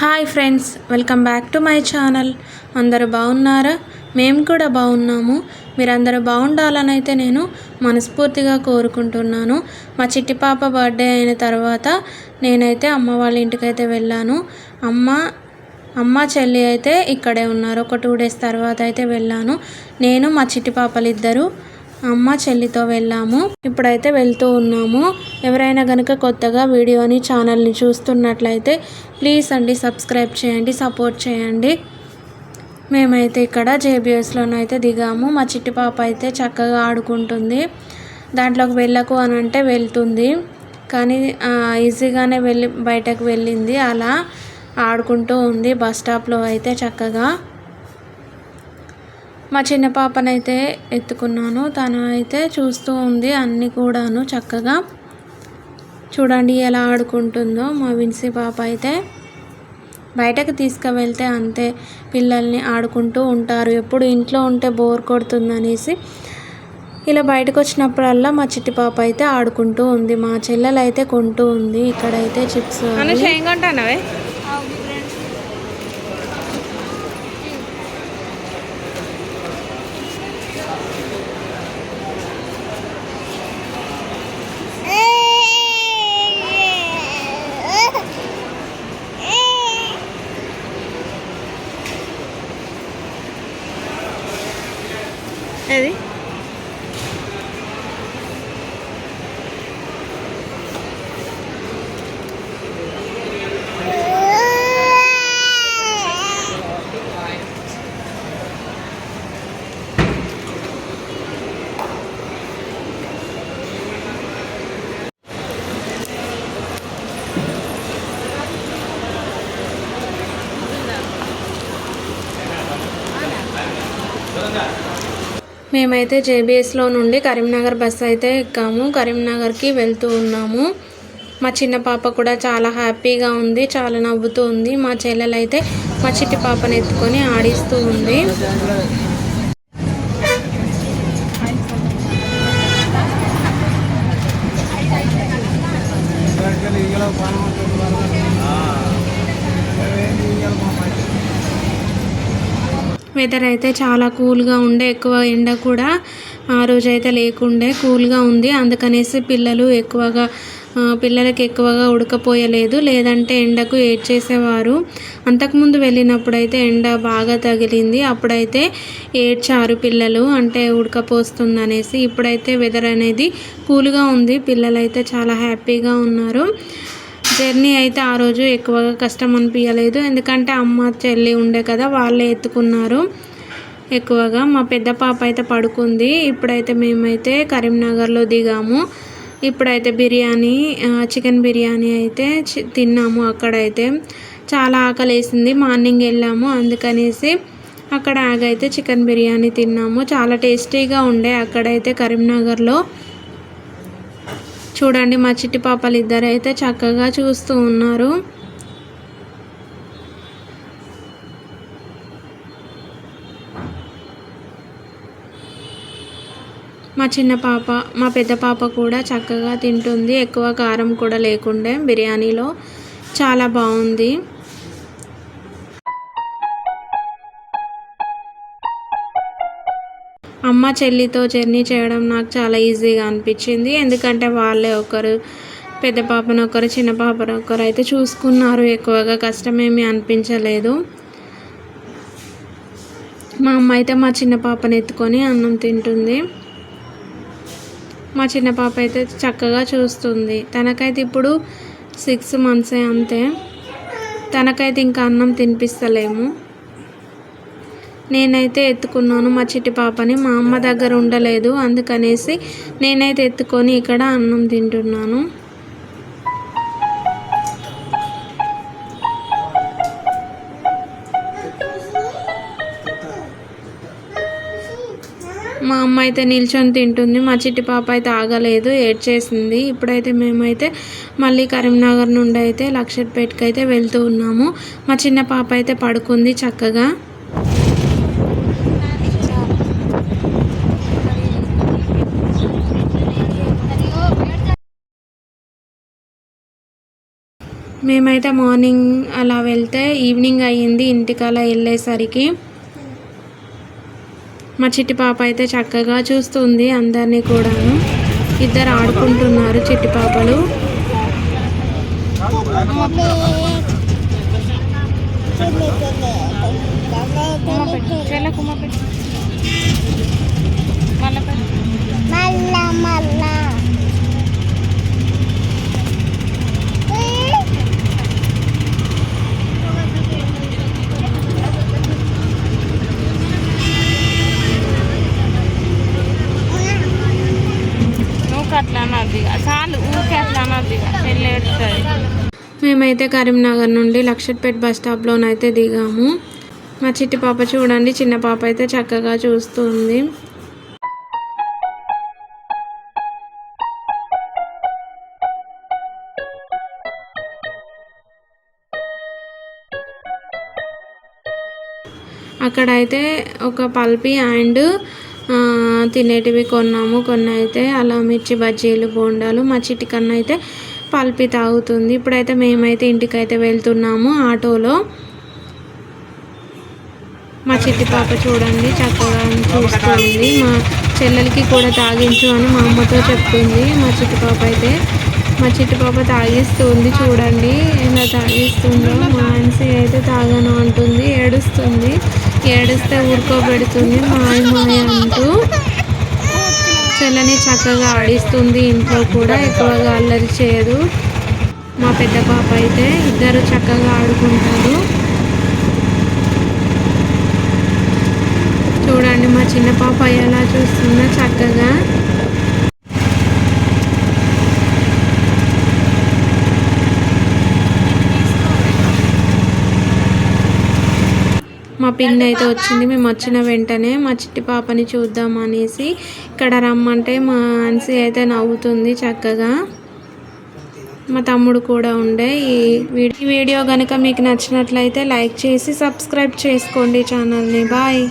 Hi friends welcome back to my channel. అందరూ బాగున్నారా? మేము కూడా బాగున్నాము. మీరందరూ బాగుండాలని అయితే నేను మనస్ఫూర్తిగా కోరుకుంటున్నాను. మా చిట్టి పాప బర్త్డే అయిన తర్వాత నేనైతే అమ్మ వాళ్ళ ఇంటికైతే వెళ్ళాను. అమ్మ అమ్మ చెల్లి అయితే ఇక్కడే ఉన్నారు. ఒక టూ డేస్ తర్వాత అయితే వెళ్ళాను. నేను మా చిట్టి పాపలిద్దరూ ఇద్దరు అమ్మ చెల్లితో వెళ్ళాము. ఇప్పుడైతే వెళ్తూ ఉన్నాము. ఎవరైనా కనుక కొత్తగా వీడియోని ఛానల్ని చూస్తున్నట్లయితే ప్లీజ్ అండి సబ్స్క్రైబ్ చేయండి సపోర్ట్ చేయండి. మేమైతే ఇక్కడ జేబీఎస్లోనైతే దిగాము. మా చిట్టి పాప అయితే చక్కగా ఆడుకుంటుంది. దాంట్లోకి వెళ్ళకు అని అంటే వెళ్తుంది. కానీ ఈజీగానే వెళ్ళి బయటకు వెళ్ళింది. అలా ఆడుకుంటూ ఉంది బస్ స్టాప్లో అయితే చక్కగా. మా చిన్న పాపనైతే ఎత్తుకున్నాను. తను అయితే చూస్తూ ఉంది అన్నీ కూడాను చక్కగా. చూడండి ఎలా ఆడుకుంటుందో. మా విన్సీ పాప అయితే బయటకు తీసుకువెళ్తే అంతే పిల్లల్ని ఆడుకుంటూ ఉంటారు. ఎప్పుడు ఇంట్లో ఉంటే బోర్ కొడుతుందనేసి ఇలా బయటకు వచ్చినప్పుడల్లా మా చిట్టి పాప అయితే ఆడుకుంటూ ఉంది. మా చెల్లెలు అయితే కొంటూ ఉంది. ఇక్కడైతే చిప్స్ ഏത് మేమైతే జేబీఎస్లో నుండి కరీంనగర్ బస్సు అయితే ఎక్కాము. కరీంనగర్కి వెళ్తూ ఉన్నాము. మా చిన్న పాప కూడా చాలా హ్యాపీగా ఉంది చాలా నవ్వుతూ ఉంది. మా చెల్లెలు అయితే మా చిట్టి పాపను ఎత్తుకొని ఆడిస్తూ ఉంది. వెదర్ అయితే చాలా కూల్గా ఉండే ఎక్కువ ఎండ కూడా ఆ రోజు అయితే లేకుండే కూల్గా ఉంది. అందుకనేసి పిల్లలు ఎక్కువగా పిల్లలకి ఎక్కువగా ఉడకపోయలేదు. లేదంటే ఎండకు ఏడ్చేసేవారు. అంతకుముందు వెళ్ళినప్పుడైతే ఎండ బాగా తగిలింది. అప్పుడైతే ఏడ్చారు పిల్లలు అంటే ఉడకపోస్తుంది అనేసి ఇప్పుడైతే వెదర్ అనేది కూల్గా ఉంది. పిల్లలైతే చాలా హ్యాపీగా ఉన్నారు. జర్నీ అయితే ఆ రోజు ఎక్కువగా కష్టం అనిపించలేదు ఎందుకంటే అమ్మ చెల్లి ఉండే కదా వాళ్ళే ఎత్తుకున్నారు ఎక్కువగా. మా పెద్ద పాప అయితే పడుకుంది. ఇప్పుడైతే మేమైతే కరీంనగర్లో దిగాము. ఇప్పుడైతే బిర్యానీ చికెన్ బిర్యానీ అయితే చి- తిన్నాము అక్కడైతే. చాలా ఆకలేసింది. మార్నింగ్ వెళ్ళాము. అందుకనేసి అక్కడ ఆగైతే చికెన్ బిర్యానీ తిన్నాము. చాలా టేస్టీగా ఉండే అక్కడైతే కరీంనగర్లో. చూడండి మా చిట్టి పాపలు ఇద్దరు అయితే చక్కగా చూస్తూ ఉన్నారు. మా చిన్న పాప మా పెద్ద పాప కూడా చక్కగా తింటుంది. ఎక్కువ కారం కూడా లేకుండే బిర్యానీలో. చాలా బాగుంది. అమ్మ చెల్లితో జర్నీ చేయడం నాకు చాలా ఈజీగా అనిపించింది. ఎందుకంటే వాళ్ళే ఒకరు పెద్ద పాపను ఒకరు చిన్న పాపను ఒకరు అయితే చూసుకున్నారు. ఎక్కువగా కష్టమేమీ అనిపించలేదు. మా అమ్మ అయితే మా చిన్న పాపను ఎత్తుకొని అన్నం తింటుంది. మా చిన్న పాప అయితే చక్కగా చూస్తుంది. తనకైతే ఇప్పుడు సిక్స్ మంత్సే అంతే. తనకైతే ఇంకా అన్నం తినిపిస్తలేము. నేనైతే ఎత్తుకున్నాను. మా చిట్టి పాపని మా అమ్మ దగ్గర ఉండలేదు. అందుకనేసి నేనైతే ఎత్తుకొని ఇక్కడ అన్నం తింటున్నాను. మా అమ్మ అయితే నిల్చొని తింటుంది. మా చిట్టి పాప అయితే ఆగలేదు ఏడ్చేసింది. ఇప్పుడైతే మేమైతే మళ్ళీ కరీంనగర్ నుండి అయితే లక్షపేటకి అయితే వెళ్తూ ఉన్నాము. మా చిన్న పాప అయితే పడుకుంది చక్కగా. మేమైతే మార్నింగ్ అలా వెళ్తే ఈవినింగ్ అయ్యింది ఇంటికి అలా వెళ్ళేసరికి మా చిట్టి పాప అయితే చక్కగా చూస్తుంది అందరినీ కూడాను. ఇద్దరు ఆడుకుంటున్నారు చిట్టి పాపలు. కుమ్మ మళ్ళా మళ్ళా నువ్వు అట్లా అనద్దు ఇక చాలు ఊరికే అట్లా అనద్దు ఇక చెల్లి ఏడుస్తుంది మేమైతే కరీంనగర్ నుండి లక్షట్పేట్ బస్ స్టాప్లోనైతే దిగాము. మా చిట్టి పాప చూడండి చిన్న పాప అయితే చక్కగా చూస్తుంది. అక్కడైతే ఒక పల్పి అండ్ తినేటివి కొన్నాము. కొన్ని అయితే అలా మిర్చి బజ్జీలు బోండాలు. మా చిట్టి కన్నా అయితే పల్పి తాగుతుంది. ఇప్పుడైతే మేమైతే ఇంటికైతే వెళ్తున్నాము ఆటోలో. మా చిట్టి పాప చూడండి చక్కగా చూస్తుంది. మా చెల్లెలకి కూడా తాగించు అని మా అమ్మతో చెప్తుంది మా చిట్టి పాప అయితే మా చిట్టి పాప తాగిస్తుంది చూడండి. ఎలా తాగిస్తుందో. మా ఆన్సీ అయితే తాగను అంటుంది ఏడుస్తుంది. ఏడిస్తే ఊరుకోబెడుతుంది. మాయ మాయ అంటూ. చెల్లని చక్కగా ఆడిస్తుంది. ఇంట్లో కూడా ఎక్కువగా అల్లరి చేయదు. మా పెద్ద పాప అయితే ఇద్దరు చక్కగా ఆడుకుంటారు. చూడండి మా చిన్న పాప ఎలా చూస్తుందో చక్కగా పిన్ అయితే వచ్చింది. మేము వచ్చిన వెంటనే మా చిట్టి పాపని చూద్దాం అనేసి ఇక్కడ రమ్మంటే మా అన్సీ అయితే నవ్వుతుంది చక్కగా. మా తమ్ముడు కూడా ఉండే. ఈ వీడియో ఈ వీడియో కనుక మీకు నచ్చినట్లయితే లైక్ చేసి సబ్స్క్రైబ్ చేసుకోండి ఛానల్ని. బాయ్.